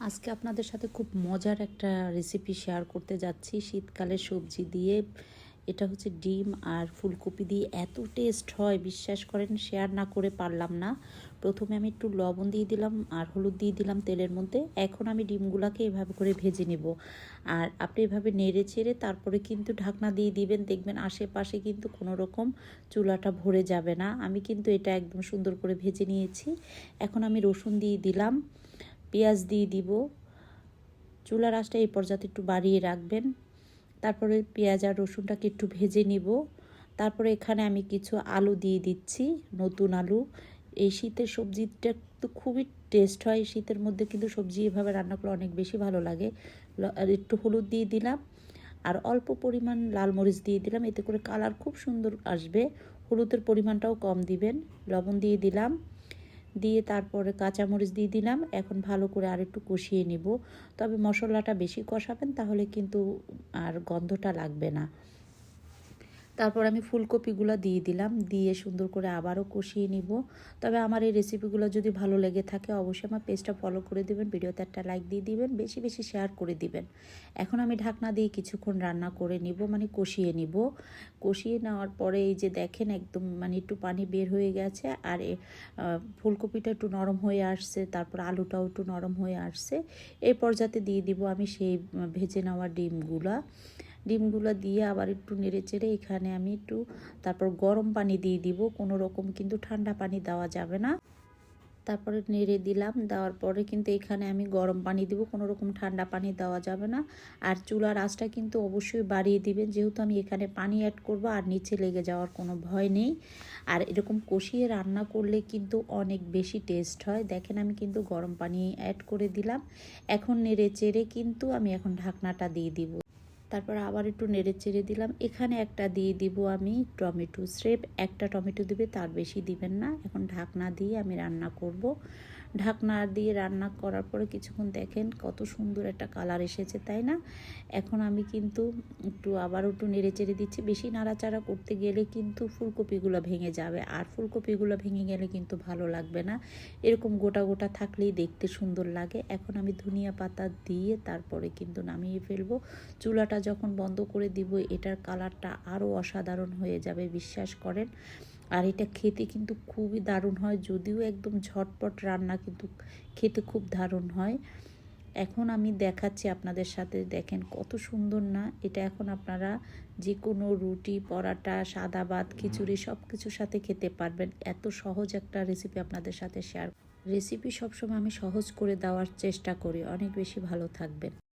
আজকে আপনাদের সাথে খুব মজার একটা রেসিপি শেয়ার করতে যাচ্ছি। শীতকালে সবজি দিয়ে। এটা হচ্ছে ডিম আর ফুলকপি দিয়ে। এত টেস্ট হয়, বিশ্বাস করেন শেয়ার না করে পারলাম না। প্রথমে আমি একটু লবণ দিয়ে দিলাম আর হলুদ দিয়ে দিলাম তেলের মধ্যে। এখন আমি ডিমগুলোকে এভাবে করে ভেজে নেব। আর আপনি এভাবে নেড়ে চেড়ে তারপরে কিন্তু ঢাকনা দিয়ে দিবেন। দেখবেন আশেপাশে কিন্তু কোনো রকম চুলাটা ভরে যাবে না। আমি কিন্তু এটা একদম সুন্দর করে ভেজে নিয়েছি। এখন আমি রসুন দিয়ে দিলাম। পেঁয়াজ দিয়ে দিব। চুলার আঁচটা এই পর্যায়ে একটু বাড়িয়ে রাখবেন। তারপরে পেঁয়াজ আর রসুনটাকে একটু ভেজে নিব। তারপরে এখানে আমি কিছু আলু দিয়ে দিচ্ছি, নতুন আলু। এই শীতের সবজিটা তো খুবই টেস্ট হয়। শীতের মধ্যে কিন্তু সবজি এভাবে রান্না করলে অনেক বেশি ভালো লাগে। একটু হলুদ দিয়ে দিলাম। আর অল্প পরিমাণ লাল মরিচ দিয়ে দিলাম। এতে করে কালার খুব সুন্দর আসবে। হলুদের পরিমাণটাও কম দিবেন। লবণ দিয়ে দিলাম। দিয়ে তারপরে কাঁচামরিচ দিয়ে দিলাম। এখন ভালো করে আর একটু কষিয়ে নিব। তবে মশলাটা বেশি কষাবেন, তাহলে কিন্তু আর গন্ধটা লাগবে না। তারপর আমি ফুলকপিগুলো দিয়ে দিলাম, দিয়ে সুন্দর করে আবারও কষিয়ে নিব। তবে আমার এই রেসিপিগুলো যদি ভালো লেগে থাকে, অবশ্যই আমার পেজটা ফলো করে দেবেন, ভিডিওতে একটা লাইক দিয়ে দিবেন, বেশি বেশি শেয়ার করে দিবেন। এখন আমি ঢাকনা দিয়ে কিছুক্ষণ রান্না করে নিব মানে কষিয়ে নিব। কষিয়ে নেওয়ার পরে এই যে দেখেন একদম মানে একটু পানি বের হয়ে গেছে, আর ফুলকপিটা একটু নরম হয়ে আসছে, তারপর আলুটাও একটু নরম হয়ে আসছে। এই পর্যাতে দিয়ে দিব আমি সেই ভেজে নেওয়া ডিমগুলা। ডিমগুলো দিয়ে আবার একটু নেড়ে চেড়ে এখানে আমি একটু তারপর গরম পানি দিয়ে দিব। কোনো রকম কিন্তু ঠান্ডা পানি দেওয়া যাবে না। তারপরে নেড়ে দিলাম। দেওয়ার পরে কিন্তু এখানে আমি গরম পানি দিব। কোনো রকম ঠান্ডা পানি দেওয়া যাবে না। আর চুলার আঁচটা কিন্তু অবশ্যই বাড়িয়ে দিবেন। যেহেতু আমি এখানে পানি অ্যাড করব আর নিচে লেগে যাওয়ার কোনো ভয় নেই। আর এরকম কষিয়ে রান্না করলে কিন্তু অনেক বেশি টেস্ট হয়। দেখেন আমি কিন্তু গরম পানি অ্যাড করে দিলাম। এখন নেড়ে চেড়ে কিন্তু আমি এখন ঢাকনাটা দিয়ে দিব। তারপর আবার একটু নেড়ে চেড়ে দিলাম। এখানে একটা দিয়ে দিব আমি টমেটো স্রেপ একটা টমেটো দিবে তার বেশি দিবেন না। এখন ঢাকনা দিয়ে আমি রান্না করব। ঢাকনা দিয়ে রান্না করার পরে কিছুক্ষণ দেখেন কত সুন্দর একটা কালার এসেছে, তাই না? এখন আমি কিন্তু একটু আবার একটু নেড়ে চেড়ে দিচ্ছি। বেশি নাড়াচাড়া করতে গেলে কিন্তু ফুলকপিগুলো ভেঙে যাবে আর ফুলকপিগুলো ভেঙে গেলে কিন্তু ভালো লাগবে না। এরকম গোটা গোটা থাকলেই দেখতে সুন্দর লাগে। এখন আমি ধনিয়া পাতা দিয়ে তারপরে কিন্তু নামিয়ে ফেলব। চুলাটা যখন বন্ধ করে দিব, এটার কালারটা আরও অসাধারণ হয়ে যাবে, বিশ্বাস করেন। আর এটা খেতে কিন্তু খুবই দারুণ হয়, যদিও একদম ঝটপট রান্না কিন্তু খেতে খুব দারুণ হয়। এখন আমি দেখাচ্ছি আপনাদের সাথে, দেখেন কত সুন্দর না, এটা এখন আপনারা যে কোনো রুটি, পরাটা, সাদা ভাত, খিচুড়ি সব কিছুর সাথে খেতে পারবেন। এত সহজ একটা রেসিপি আপনাদের সাথে শেয়ার রেসিপি সবসময় আমি সহজ করে দেওয়ার চেষ্টা করি, অনেক বেশি ভালো থাকবেন।